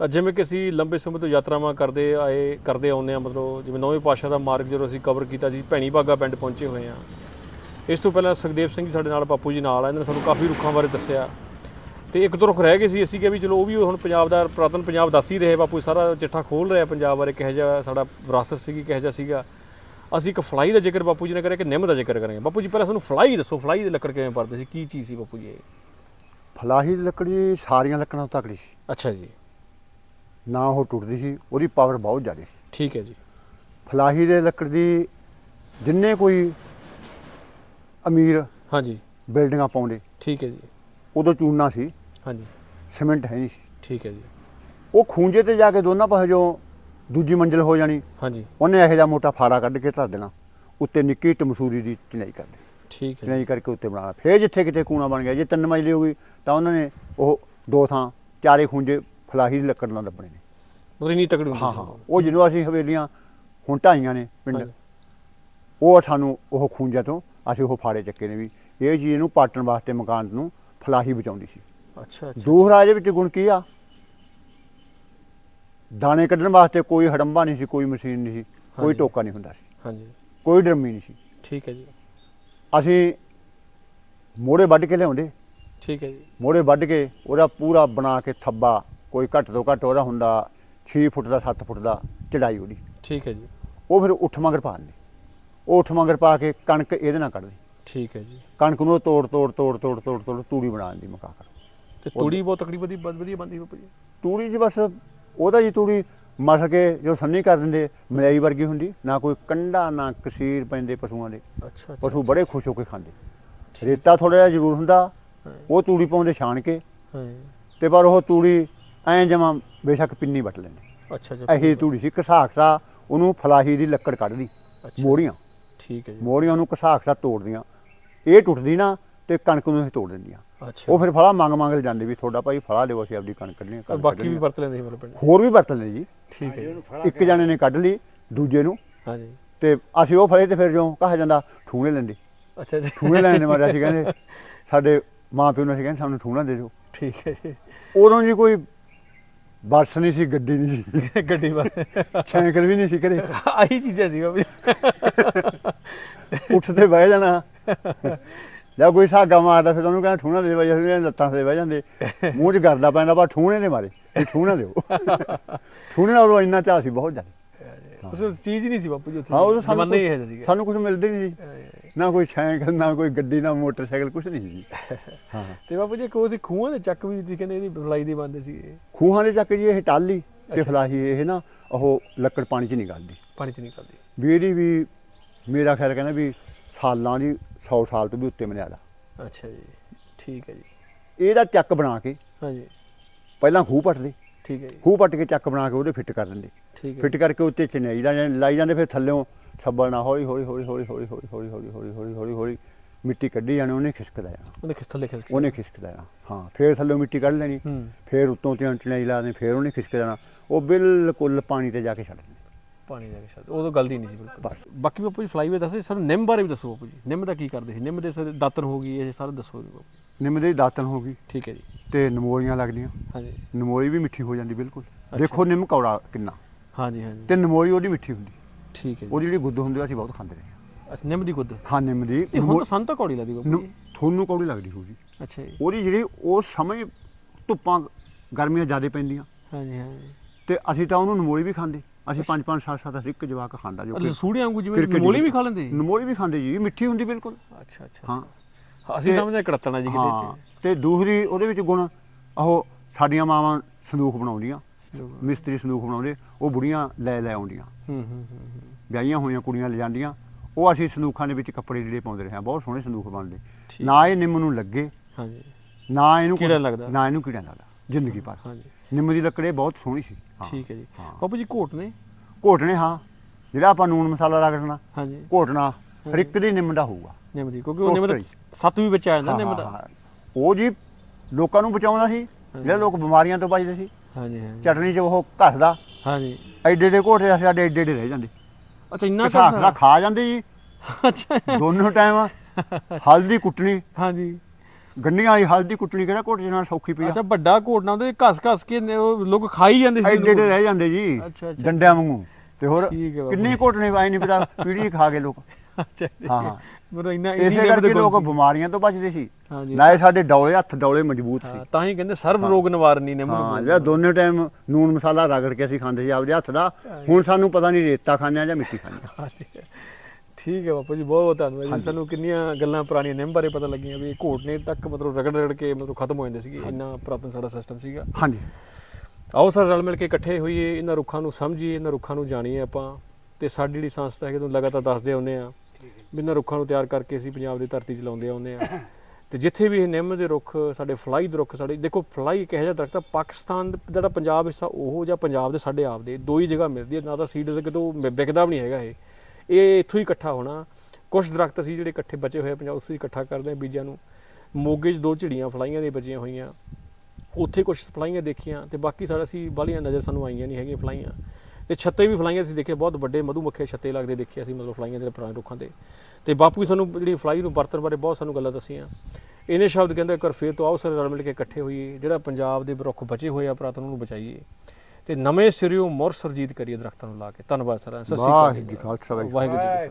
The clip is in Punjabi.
ਜਿਵੇਂ ਕਿ ਅਸੀਂ ਲੰਬੇ ਸਮੇਂ ਤੋਂ ਯਾਤਰਾਵਾਂ ਕਰਦੇ ਆਏ ਕਰਦੇ ਆਉਂਦੇ ਆ ਮਤਲਬ ਜਿਵੇਂ ਨੌਵੇਂ ਪਾਸ਼ਾ ਦਾ ਮਾਰਗ ਜਦੋਂ ਅਸੀਂ ਕਵਰ ਕੀਤਾ ਜੀ ਭੈਣੀ ਬਾਗਾ ਪਿੰਡ ਪਹੁੰਚੇ ਹੋਏ ਆ ਇਸ ਤੋਂ ਪਹਿਲਾਂ ਸੁਖਦੇਵ ਸਿੰਘ ਜੀ ਸਾਡੇ ਨਾਲ ਬਾਪੂ ਜੀ ਨਾਲ ਆ ਇਹਨਾਂ ਨੇ ਸਾਨੂੰ ਕਾਫੀ ਰੁੱਖਾਂ ਬਾਰੇ ਦੱਸਿਆ। ਤੇ ਇੱਕ ਦੋ ਰੁੱਖ ਰਹਿ ਗਏ ਸੀ ਅਸੀਂ ਕਿਹਾ ਵੀ ਚਲੋ ਉਹ ਵੀ ਹੁਣ ਪੰਜਾਬ ਦਾ ਪੁਰਾਤਨ ਪੰਜਾਬ ਦੱਸ ਹੀ ਰਹੇ ਬਾਪੂ ਸਾਰਾ ਚਿੱਠਾ ਖੋਲ ਰਿਹਾ ਪੰਜਾਬ ਬਾਰੇ ਕਿਹੋ ਜਿਹਾ ਸਾਡਾ ਵਿਰਾਸਤ ਸੀਗੀ ਕਿਹੋ ਜਿਹਾ ਸੀਗਾ। ਅਸੀਂ ਇੱਕ ਫਲਾਈ ਦਾ ਜ਼ਿਕਰ ਬਾਪੂ ਜੀ ਨੇ ਕਰਿਆ ਕਿ ਨਿੰਮ ਦਾ ਜ਼ਿਕਰ ਕਰਾਂਗੇ। ਬਾਪੂ ਜੀ ਪਹਿਲਾਂ ਸਾਨੂੰ ਫਲਾਈ ਦੱਸੋ ਫਲਾਈ ਦੀ ਲੱਕੜ ਕਿਵੇਂ ਪੜਦੇ ਸੀ ਕੀ ਚੀਜ਼ ਸੀ ਬਾਪੂ ਜੀ ਇਹ? ਫਲਾਹੀ ਦੀ ਲੱਕੜੀ ਸਾਰੀਆਂ ਲੱਕੜਾਂ ਤੋਂ ਤਕੜੀ ਸੀ। ਅੱਛਾ ਜੀ। ਨਾ ਉਹ ਟੁੱਟਦੀ ਸੀ ਉਹਦੀ ਪਾਵਰ ਬਹੁਤ ਜ਼ਿਆਦਾ ਸੀ। ਠੀਕ ਹੈ ਜੀ। ਫਲਾਹੀ ਦੇ ਲੱਕੜ ਦੀ ਜਿੰਨੇ ਕੋਈ ਅਮੀਰ ਹਾਂਜੀ। ਬਿਲਡਿੰਗਾਂ ਪਾਉਂਦੇ ਠੀਕ ਹੈ ਜੀ। ਉਦੋਂ ਚੂਨਾ ਸੀ ਹਾਂਜੀ। ਸੀਮੈਂਟ ਹੈ ਨਹੀਂ ਸੀ। ਠੀਕ ਹੈ ਜੀ। ਉਹ ਖੂੰਜੇ ਤੇ ਜਾ ਕੇ ਦੋਨਾਂ ਪਾਸੇ ਜੋ ਦੂਜੀ ਮੰਜ਼ਿਲ ਹੋ ਜਾਣੀ ਹਾਂਜੀ। ਉਹਨੇ ਇਹੋ ਜਿਹਾ ਮੋਟਾ ਫਾੜਾ ਕੱਢ ਕੇ ਧਰ ਦੇਣਾ ਉੱਤੇ ਨਿੱਕੀ ਟਮਸੂਰੀ ਦੀ ਚਿਨਾਈ ਕਰ ਦੇ ਠੀਕ ਹੈ ਚਿਨਾਈ ਕਰਕੇ ਉੱਤੇ ਬਣਾਉਣਾ ਫੇਰ ਜਿੱਥੇ ਕਿਤੇ ਕੂਣਾ ਬਣ ਗਿਆ ਜੇ ਤਿੰਨ ਮੰਜ਼ਲੀ ਹੋ ਗਈ ਤਾਂ ਉਹਨਾਂ ਨੇ ਉਹ ਦੋ ਥਾਂ ਚਾਰੇ ਖੂੰਜੇ ਫਲਾਹੀ ਦੀ ਲੱਕੜ ਨਾਲ ਲੱਭਣੇ ਨੇ। ਮਤਲਬ ਇੰਨੀ ਤਕੜੀ ਹੁੰਦੀ ਹਾਂ ਹਾਂ। ਉਹ ਜਦੋਂ ਅਸੀਂ ਹਵੇਲੀਆਂ ਹੁਣ ਢਾਈਆਂ ਨੇ ਪਿੰਡ ਹਾਂਜੀ। ਉਹ ਸਾਨੂੰ ਉਹ ਖੂੰਜਿਆਂ ਤੋਂ ਅਸੀਂ ਉਹ ਫਾੜੇ ਚੱਕੇ ਨੇ ਵੀ। ਇਹ ਚੀਜ਼ ਨੂੰ ਪਾਟਣ ਵਾਸਤੇ ਮਕਾਨ ਨੂੰ ਫਲਾਹੀ ਬਚਾਉਂਦੀ ਸੀ। ਅੱਛਾ ਅੱਛਾ ਦੂਸਰਾ ਇਹਦੇ ਵਿੱਚ ਗੁਣ ਕੀ ਆ? ਦਾਣੇ ਕੱਢਣ ਵਾਸਤੇ ਕੋਈ ਹੜੰਬਾ ਨਹੀਂ ਸੀ ਕੋਈ ਮਸ਼ੀਨ ਨਹੀਂ ਸੀ ਕੋਈ ਹਾਂਜੀ। ਟੋਕਾ ਨਹੀਂ ਹੁੰਦਾ ਸੀ। ਹਾਂਜੀ। ਕੋਈ ਡਰਮੀ ਨਹੀਂ ਸੀ। ਠੀਕ ਹੈ ਜੀ। ਅਸੀਂ ਮੋੜੇ ਵੱਢ ਕੇ ਲਿਆਉਂਦੇ। ਠੀਕ ਹੈ ਜੀ। ਮੋੜੇ ਵੱਢ ਕੇ ਉਹਦਾ ਪੂਰਾ ਬਣਾ ਕੇ ਥੱਬਾ ਕੋਈ ਘੱਟ ਤੋਂ ਘੱਟ ਉਹਦਾ ਹੁੰਦਾ 6 ਫੁੱਟ ਦਾ 7 ਫੁੱਟ ਦਾ ਚੜਾਈ ਉਹਦੀ। ਠੀਕ ਹੈ ਜੀ। ਉਹ ਫਿਰ ਉੱਠ ਮਗਰ ਪਾ ਦਿੰਦੇ। ਉਹ ਉੱਠ ਮਗਰ ਪਾ ਕੇ ਕਣਕ ਇਹਦੇ ਨਾਲ ਕੱਢਦੇ। ਠੀਕ ਹੈ ਜੀ। ਕਣਕ ਨੂੰ ਉਹ ਤੋੜ ਤੋੜ ਤੋੜ ਤੋੜ ਤੋੜ ਤੋੜ ਤੂੜੀ ਬਣਾ ਦਿੰਦੀ ਮਕਾ ਕਰ ਤੇ ਤੂੜੀ ਬਹੁਤ ਤਕੜੀ ਬਹੁਤ ਵਧੀਆ ਬਣਦੀ ਬਾਪੂ ਜੀ ਤੂੜੀ ਜੀ ਬਸ ਉਹਦਾ ਜੀ ਤੂੜੀ ਮਸ ਕੇ ਜੋ ਸੰਨੀ ਕਰ ਦਿੰਦੇ ਮਲਾਈ ਵਰਗੀ ਹੁੰਦੀ ਨਾ ਕੋਈ ਕੰਡਾ ਨਾ ਕਸੀਰ ਪੈਂਦੇ ਪਸ਼ੂਆਂ ਦੇ। ਅੱਛਾ ਪਸ਼ੂ ਬੜੇ ਖੁਸ਼ ਹੋ ਕੇ ਖਾਂਦੇ। ਰੇਤਾ ਥੋੜਾ ਜਿਹਾ ਜ਼ਰੂਰ ਹੁੰਦਾ ਉਹ ਤੂੜੀ ਪਾਉਂਦੇ ਛਾਣ ਕੇ। ਹਾਂ। ਤੇ ਪਰ ਉਹ ਤੂੜੀ ਐਂ ਜਮਾ ਬੇਸ਼ੱਕ ਪਿੰਨੀ ਵੱਟ ਲੈਂਦੇ। ਅੱਛਾ ਜੀ ਇਹੀ ਤੂੜੀ ਸੀ ਘਸਾਖਸਾ ਉਹਨੂੰ ਫਲਾਹੀ ਦੀ ਲੱਕੜ ਕੱਢਦੀ। ਮੋੜੀਆਂ ਠੀਕ ਹੈ ਜੀ। ਮੋੜੀਆਂ ਨੂੰ ਘਸਾਖਸਾ ਤੋੜਦੀਆਂ। ਇਹ ਟੁੱਟਦੀ ਨਾ ਤੇ ਕਣਕ ਨੂੰ ਇਹ ਤੋੜ ਦਿੰਦੀਆਂ। ਅੱਛਾ। ਉਹ ਫਿਰ ਫਲਾ ਮੰਗ ਮੰਗ ਜਾਂਦੇ ਵੀ ਤੁਹਾਡਾ ਭਾਈ ਫਲਾ ਦਿਓ ਅਸੀਂ ਆਪਦੀ ਕਣਕ ਕੱਢਣੀ ਕਣਕ ਬਾਕੀ ਵੀ। ਵਰਤ ਲੈਂਦੇ ਸੀ ਮਤਲਬ ਹੋਰ ਵੀ ਵਰਤ ਲੈਂਦੇ ਜੀ। ਠੀਕ ਹੈ ਇੱਕ ਜਣੇ ਨੇ ਕੱਢ ਲਈ ਦੂਜੇ ਨੂੰ। ਹਾਂਜੀ। ਤੇ ਅਸੀਂ ਉਹ ਫੜੇ ਤੇ ਫਿਰ ਜੋ ਕਹਾ ਜਾਂਦਾ ਠੂਣੇ ਲੈਂਦੇ। ਅੱਛਾ ਜੀ। ਠੂਣੇ ਲੈਣ ਦੇ ਮਾਰੇ ਅਸੀਂ ਕਹਿੰਦੇ ਸਾਡੇ ਮਾਂ ਪਿਓ ਨੂੰ ਅਸੀਂ ਕਹਿੰਦੇ ਸਾਨੂੰ ਠੂਣਾ ਦੇ ਦਿਓ। ਠੀਕ ਹੈ ਜੀ। ਉਦੋਂ ਜੀ ਕੋਈ ਬੱਸ ਨਹੀਂ ਸੀ ਗੱਡੀ ਨਹੀਂ ਸੀ। ਗੱਡੀ ਬਾਰੇ ਸਾਈਕਲ ਵੀ ਨਹੀਂ ਸੀ ਘਰੇ। ਆਹੀ ਚੀਜ਼ਾਂ ਸੀ ਜੀ। ਉੱਠਦੇ ਬਹਿ ਜਾਣਾ। ਜਾਂ ਕੋਈ ਸਾਗਾ ਮਾਰਦਾ ਫਿਰ ਉਹਨੂੰ ਕਹਿੰਦਾ ਠੂਣਾ ਦੇ ਬਾਈ ਅਸੀਂ ਲੱਤਾਂ ਤੇ ਬਹਿ ਜਾਂਦੇ। ਮੂੰਹ 'ਚ ਗਰਦਾ ਪੈਂਦਾ ਪਰ ਠੂਣੇ ਦੇ ਮਾਰੇ। ਵੀ ਠੂਣਾ ਦਿਓ। ਠੂਣੇ ਨਾਲ ਉਦੋਂ ਇੰਨਾ ਚਾਹ ਸੀ ਬਹੁਤ ਜ਼ਿਆਦਾ। ਉਸ ਚੀਜ਼ ਨਹੀਂ ਸੀ ਬਾਪੂ ਜੀ ਉੱਥੇ। ਹਾਂ ਉਹ ਸਾਨੂੰ ਜ਼ਮਾਨਾ ਹੀ ਇਹ ਸੀਗਾ। ਸਾਨੂੰ ਕੁਝ ਮਿਲਦਾ ਨਹੀਂ ਸੀ। ਨਾ ਕੋਈ ਸਾਈਕਲ ਨਾ ਕੋਈ ਗੱਡੀ ਨਾ ਮੋਟਰਸਾਈਕਲ ਕੁਝ ਨਹੀਂ ਸੀ। ਹਾਂ। ਤੇ ਬਾਪੂ ਜੀ ਕੋਈ ਸੀ ਖੂਹਾਂ ਦੇ ਚੱਕ ਵੀ ਜੀ ਕਹਿੰਦੇ ਇਹਦੀ ਬੁਲਾਈ ਦੇ ਬੰਦੇ ਸੀ ਖੂਹਾਂ ਦੇ ਚੱਕ ਜੀ ਇਹ ਟਾਲੀ ਤੇ। ਫਲਾਹੀ ਇਹ ਨਾ ਉਹ ਲੱਕੜ ਪਾਣੀ 'ਚ ਨਹੀਂ ਗਲਦੀ। ਪਾਣੀ ਚ ਨਿਕਲਦੀ ਵੀ ਇਹਦੀ ਵੀ ਮੇਰਾ ਖਿਆਲ ਕਹਿੰਦਾ ਵੀ ਸਾਲਾਂ ਦੀ 100 ਸਾਲ ਤੋਂ ਵੀ ਉੱਤੇ ਮਨਿਆਦਾ ਅੱਛਾ ਜੀ ਠੀਕ ਹੈ ਜੀ। ਇਹਦਾ ਚੱਕ ਬਣਾ ਕੇ ਹਾਂਜੀ। ਪਹਿਲਾਂ ਖੂਹ ਪੱਟਦੇ ਠੀਕ ਹੈ ਜੀ। ਖੂਹ ਪੱਟ ਕੇ ਚੱਕ ਬਣਾ ਕੇ ਉਹਦੇ ਫਿੱਟ ਕਰ ਦਿੰਦੇ। ਠੀਕ ਹੈ ਫਿੱਟ ਕਰਕੇ ਉੱਤੇ ਚਨਈ ਦਾ ਲਾਈ ਜਾਂਦੇ ਫਿਰ ਥੱਲਿਓਂ ਛੱਬਲ ਨਾਲ ਹੌਲੀ ਹੌਲੀ ਹੌਲੀ ਹੌਲੀ ਹੌਲੀ ਹੌਲੀ ਹੌਲੀ ਹੌਲੀ ਹੌਲੀ ਹੌਲੀ ਹੌਲੀ ਹੌਲੀ ਮਿੱਟੀ ਕੱਢੀ ਜਾਣੀ ਉਹਨੇ ਖਿਸਕਦਾ ਜਾਣਾ ਉਹਨੇ ਥੱਲੇ ਖਿਸਕ ਉਹਨੇ ਖਿਸਕਦਾ ਜਾਣਾ ਹਾਂ ਫਿਰ ਥੱਲਿਓਂ ਮਿੱਟੀ ਕੱਢ ਲੈਣੀ ਫਿਰ ਉੱਤੋਂ ਤੇ ਚਨਈ ਲਾ ਦੇਣੀ ਫਿਰ ਉਹਨੇ ਖਿਸਕ ਜਾਣਾ ਉਹ ਬਿਲਕੁਲ ਪਾਣੀ ਤੇ ਜਾ ਕੇ ਛੱਡ ਦੇਣੀ ਪਾਣੀ ਜਾ ਕੇ ਛੱਡ ਉਦੋਂ ਗਲਦੀ ਨਹੀਂ ਸੀ ਬਿਲਕੁਲ ਬਸ। ਬਾਕੀ ਬਾਪੂ ਜੀ ਫਲਾਈਵੇ ਦੱਸੇ ਸਾਨੂੰ ਨਿੰਮ ਬਾਰੇ ਵੀ ਦੱਸੋ ਬਾਪੂ ਜੀ ਨਿੰਮ ਦਾ ਕੀ ਕਰਦੇ ਸੀ ਨਿੰਮ ਦੇ ਸਾਰੇ ਦਾਤਰ ਹੋ ਗਈ ਇਹ ਸਾਰੇ ਦੱਸੋ ਜੀ ਬਾਪੂ ਨਿੰਮ ਦੀ ਦਾਤਨ ਹੋ ਗਈ ਠੀਕ ਹੈ ਜੀ ਤੇ ਨਮੋਲੀਆਂ ਲੱਗਦੀਆਂ ਹਾਂਜੀ ਨਮੋਲੀ ਵੀ ਮਿੱਠੀ ਹੋ ਜਾਂਦੀ ਬਿਲਕੁਲ। ਦੇਖੋ ਨਿੰਮ ਕੌੜਾ ਕਿੰਨਾ ਹਾਂਜੀ ਹਾਂਜੀ ਤੇ ਨਮੋਲੀ ਉਹਦੀ ਮਿੱਠੀ ਹੁੰਦੀ ਠੀਕ ਹੈ ਜੀ। ਉਹਦੀ ਜਿਹੜੀ ਗੁੱਦ ਹੁੰਦੀ ਆ, ਅਸੀਂ ਬਹੁਤ ਖਾਂਦੇ ਰਹੇ ਹਾਂ। ਅੱਛਾ ਨਿੰਮ ਦੀ ਗੁੱਦ? ਹਾਂ ਨਿੰਮ ਦੀ। ਇਹ ਹੁਣ ਤਾਂ ਸਾਨੂੰ ਤਾਂ ਕੌੜੀ ਲੱਗਦੀ ਬਾਪੂ ਜੀ ਤੁਹਾਨੂੰ ਕੌੜੀ ਲੱਗਦੀ ਹੋਊਗੀ। ਅੱਛਾ ਜੀ। ਉਹਦੀ ਜਿਹੜੀ ਉਹ ਸਮੇਂ ਧੁੱਪਾਂ ਗਰਮੀਆਂ ਜ਼ਿਆਦਾ ਪੈਂਦੀਆਂ। ਹਾਂਜੀ ਹਾਂਜੀ। ਤੇ ਅਸੀਂ ਤਾਂ ਉਹਨੂੰ ਨਮੋਲੀ ਵੀ ਖਾਂਦੇ। ਅਸੀਂ ਪੰਜ ਪੰਜ ਸੱਤ ਸੱਤ ਅਸੀਂ ਇੱਕ ਜਵਾਕ ਖਾਂਦਾ ਜੋ ਕਿ ਲਸੂੜੇ ਵਾਂਗੂ ਜਿਵੇਂ ਕ੍ਰਿਕਟ ਮੋਲੀ ਵੀ ਖਾ ਲੈਂਦੇ? ਨਮੋਲੀ ਵੀ ਖਾਂਦੇ ਜੀ ਮਿੱਠੀ ਹੁੰਦੀ ਬਿਲਕੁਲ। ਅੱਛਾ ਅੱਛਾ ਹਾਂ। ਅੱਛਾ। ਅਸੀਂ ਤੇ- ਸਮਝਦੇ ਕੜਤਣਾ ਜੀ ਹਾਂ। ਕਿਤੇ ਤੇ ਦੂਸਰੀ ਉਹਦੇ ਵਿੱਚ ਗੁਣ ਉਹ ਸਾਡੀਆਂ ਮਾਵਾਂ ਸੰਦੂਖ ਬਣਾਉਂਦੀਆਂ। ਹੂੰ ਮਿਸਤਰੀ ਸੰਦੂਖ ਬਣਾਉਂਦੇ ਉਹ ਬੁੜੀਆਂ ਲੈ ਲੈ ਆਉਂਦੀਆਂ। ਹੂੰ ਹੂੰ ਹੂੰ। ਵਿਆਹੀਆਂ ਹੋਈਆਂ ਕੁੜੀਆਂ ਲੈ ਜਾਂਦੀਆਂ। ਉਹ ਅਸੀਂ ਸੰਦੂਖਾਂ ਦੇ ਵਿੱਚ ਕੱਪੜੇ ਜਿਹੜੇ ਪਾਉਂਦੇ ਰਹੇ ਹਾਂ ਬਹੁਤ ਸੋਹਣੇ ਸੰਦੂਖ ਬਣਦੇ। ਨਾ ਇਹ ਨਿੰਮ ਨੂੰ ਲੱਗੇ ਹਾਂਜੀ। ਨਾ ਇਹਨੂੰ ਕੀੜਾ ਲੱਗਦਾ। ਨਾ ਇਹਨੂੰ ਕੀੜਾ ਲੱਗਦਾ ਜ਼ਿੰਦਗੀ ਭਰ। ਹਾਂਜੀ। ਨਿੰਮ ਦੀ ਲੱਕੜੇ ਬਹੁਤ ਸੋਹਣੀ ਸੀ। ਠੀਕ ਹੈ ਜੀ। ਬਾਪੂ ਜੀ ਘੋਟ ਨੇ? ਘੋਟਣੇ ਹਾਂ। ਜਿਹੜਾ ਆਪਾਂ ਨੂਨ ਮਸਾਲਾ ਰਗੜਨਾ ਹਾਂਜੀ। ਘੋਟਣਾ ਹਰ ਇੱਕ ਦੀ ਨਿੰਮ ਦਾ ਹੋਊਗਾ। ਨਿੰਮ ਦੀ ਕਿਉਂਕਿ ਉਹ ਨਿੰਮ ਦਾ। ਸੱਤ ਵੀ ਵਿੱਚ ਆ ਜਾਂਦਾ ਨਿੰਮ ਦਾ। ਉਹ ਜੀ ਲੋਕਾਂ ਨੂੰ ਬਚਾਉਂਦਾ ਸੀ ਜਿਹੜੇ ਲੋਕ ਬਿਮਾਰੀਆਂ ਤੋਂ ਬਚਦੇ ਸੀ। ਹਾਂਜੀ ਹਾਂਜੀ। ਚਟਨੀ 'ਚ ਉਹ ਘਸਦਾ। ਹਾਂਜੀ। ਐਡੇ ਐਡੇ ਘੋਟੇ ਸਾਡੇ ਐਡੇ ਐਡੇ ਰਹਿ ਜਾਂਦੇ। ਅੱਛਾ ਇੰਨਾ ਘਸਾ ਘਸਾ ਖਾ ਜਾਂਦੇ ਜੀ। ਅੱਛਾ। ਦੋਨੋਂ ਟਾਈਮ ਹਲਦੀ ਕੁੱਟਣੀ। ਹਾਂਜੀ। ਗੰਡੀਆਂ ਵਾਲੀ ਹਲਦੀ ਕੁੱਟਣੀ ਕਿਹੜਾ ਘੋਟੇ ਨਾਲ ਸੌਖੀ ਪਈ ਆ। ਅੱਛਾ ਵੱਡਾ ਘੋਟਣਾ ਉਹਦੇ ਘਸ ਘਸ ਕੇ ਉਹ ਲੋਕ ਖਾਈ ਜਾਂਦੇ ਸੀ ਐਡੇ ਐਡੇ ਰਹਿ ਜਾਂਦੇ ਜੀ ਅੱਛਾ, ਅੱਛਾ, ਡੰਡਿਆਂ ਵਾਂਗੂ। ਤੇ ਹੋਰ। ਕਿੰਨੇ ਘੋਟਣੇ ਆਏ ਨਹੀਂ ਪਤਾ ਪੀੜੀ ਖਾ ਗਏ ਲੋਕ। ਅੱਛਾ ਜੀ। ਹਾਂ, ਹਾਂ। ਮਤਲਬ ਇੰਨਾ ਇੰਨੀ ਇਸੇ ਕਰਕੇ ਲੋਕ। ਬਿਮਾਰੀਆਂ ਤੋਂ ਬਚਦੇ ਸੀ। ਹਾਂਜੀ। ਨਾਲੇ ਸਾਡੇ ਡੌਲੇ ਹੱਥ ਡੌਲੇ ਮਜ਼ਬੂਤ ਸੀ। ਹਾਂ, ਤਾਂ ਹੀ ਕਹਿੰਦੇ ਸਰਬ ਰੋਗ ਨਿਵਾਰਨੀ ਨੂੰ ਹਾਂ ਜਿਹੜਾ ਦੋਨੇ ਟਾਈਮ ਨੂਨ ਮਸਾਲਾ ਰਗੜ ਕੇ ਅਸੀਂ ਖਾਂਦੇ ਸੀ ਆਪਦੇ ਹੱਥ ਦਾ ਹੁਣ ਸਾਨੂੰ ਪਤਾ ਨਹੀਂ ਰੇਤਾ ਖਾਂਦੇ ਆ ਜਾਂ ਮਿੱਟੀ ਖਾਂਦੇ ਆ। ਹਾਂਜੀ। ਠੀਕ ਹੈ ਬਾਪੂ ਜੀ ਬਹੁਤ ਬਹੁਤ ਧੰਨਵਾਦ ਜੀ। ਸਾਨੂੰ ਕਿੰਨੀਆਂ ਗੱਲਾਂ ਪੁਰਾਣੀਆਂ ਨਿੰਮ ਬਾਰੇ ਪਤਾ ਲੱਗੀਆਂ ਵੀ ਇਹ ਘੋਟਨੇ ਤੱਕ ਮਤਲਬ ਰਗੜ ਰਗੜ ਕੇ ਮਤਲਬ ਖਤਮ ਹੋ ਜਾਂਦੇ ਸੀਗੇ। ਇੰਨਾ ਪੁਰਾਤਨ ਸਾਡਾ ਸਿਸਟਮ ਸੀਗਾ। ਹਾਂਜੀ। ਆਓ ਸਰ ਰਲ ਮਿਲ ਕੇ ਇਕੱਠੇ ਹੋਈਏ ਇਹਨਾਂ ਰੁੱਖਾਂ ਨੂੰ ਸਮਝੀਏ ਇਹਨਾਂ ਰੁੱਖਾਂ ਨੂੰ ਜਾਣੀਏ ਆਪਾਂ। ਤੇ ਸਾਡੀ ਜਿਹੜੀ ਸੰਸਥਾ ਹੈ ਕਿ ਤੁਹਾਨੂੰ ਲਗਾਤਾਰ ਦੱਸਦੇ ਆਉਂਦੇ ਆ ਬਿਨਾਂ ਰੁੱਖਾਂ ਨੂੰ ਤਿਆਰ ਕਰਕੇ ਅਸੀਂ ਪੰਜਾਬ ਦੀ ਧਰਤੀ 'ਚ ਲਾਉਂਦੇ ਆਉਂਦੇ ਆ ਤੇ ਜਿੱਥੇ ਵੀ ਇਹ ਨਿੰਮ ਦੇ ਰੁੱਖ, ਸਾਡੇ ਫਲਾਈ ਦੇ ਰੁੱਖ, ਸਾਡੇ, ਦੇਖੋ ਫਲਾਈ ਇੱਕ ਇਹੋ ਜਿਹਾ ਦਰਖਤ ਆ, ਪਾਕਿਸਤਾਨ ਦਾ ਜਿਹੜਾ ਪੰਜਾਬ ਹਿੱਸਾ, ਉਹ ਜਾਂ ਪੰਜਾਬ ਦੇ ਸਾਡੇ ਆਪ ਦੇ, ਦੋ ਹੀ ਜਗ੍ਹਾ ਮਿਲਦੀ ਹੈ, ਨਾ ਤਾਂ ਸੀਡ ਕਿਤੋਂ ਵਿਕਦਾ ਵੀ ਨਹੀਂ ਹੈਗਾ ਇਹ। ਇਹ ਇੱਥੋਂ ਹੀ ਇਕੱਠਾ ਹੋਣਾ। ਕੁਝ ਦਰਖਤ ਅਸੀਂ ਜਿਹੜੇ ਇਕੱਠੇ ਬਚੇ ਹੋਏ ਆ ਪੰਜਾਬ, ਉੱਥੇ ਹੀ ਇਕੱਠਾ ਕਰਦੇ ਆ ਬੀਜਾਂ ਨੂੰ। ਮੋਗੇ 'ਚ ਦੋ ਝਿੜੀਆਂ ਫਲਾਈਆਂ ਦੀਆਂ ਬਚੀਆਂ ਹੋਈਆਂ। ਉੱਥੇ ਕੁਝ ਫਲਾਈਆਂ ਦੇਖੀਆਂ ਤੇ ਬਾਕੀ ਸਾਡਾ ਅਸੀਂ ਬਾਲੀਆਂ ਨਜ਼ਰ ਸਾਨੂੰ ਆਈਆਂ ਨਹੀਂ ਹੈਗੀਆਂ ਫਲਾਈਆਂ। ਤੇ ਛੱਤੇ ਵੀ ਫਲਾਈਆਂ ਅਸੀਂ ਦੇਖੇ ਬਹੁਤ ਵੱਡੇ ਮਧੂ ਮੱਖੇ ਛੱਤੇ ਲੱਗਦੇ ਦੇਖੇ ਅਸੀਂ ਮਤਲਬ ਫਲਾਈਆਂ ਦੇ ਪੁਰਾਣੇ ਰੁੱਖਾਂ ਦੇ ਤੇ ਬਾਪੂ ਵੀ ਸਾਨੂੰ ਜਿਹੜੀ ਫਲਾਈ ਨੂੰ ਵਰਤਣ ਬਾਰੇ ਬਹੁਤ ਸਾਨੂੰ ਗੱਲਾਂ ਦੱਸੀਆਂ। ਇਹਨੇ ਸ਼ਬਦ ਕਹਿੰਦੇ ਇੱਕ ਵਾਰ ਫੇਰ ਤੋਂ ਆਓ ਸਾਰੇ ਰਲ ਮਿਲ ਕੇ ਇਕੱਠੇ ਹੋਈਏ। ਜਿਹੜਾ ਪੰਜਾਬ ਦੇ ਰੁੱਖ ਬਚੇ ਹੋਏ ਆ ਪੁਰਾਤਨ ਉਹਨੂੰ ਬਚਾਈਏ। ਤੇ ਨਵੇਂ ਸਿਰਿਓਂ ਮੁੜ ਸਰਜੀਤ ਕਰੀਏ ਦਰਖਤਾਂ ਨੂੰ ਲਾ ਕੇ। ਧੰਨਵਾਦ ਸਰ ਸਤਿ ਸ਼੍ਰੀ ਅਕਾਲ। ਵਾਹਿਗੁਰੂ ਜੀ ਖਾਲਸਾ ਵਾਹਿਗੁਰੂ ਜੀ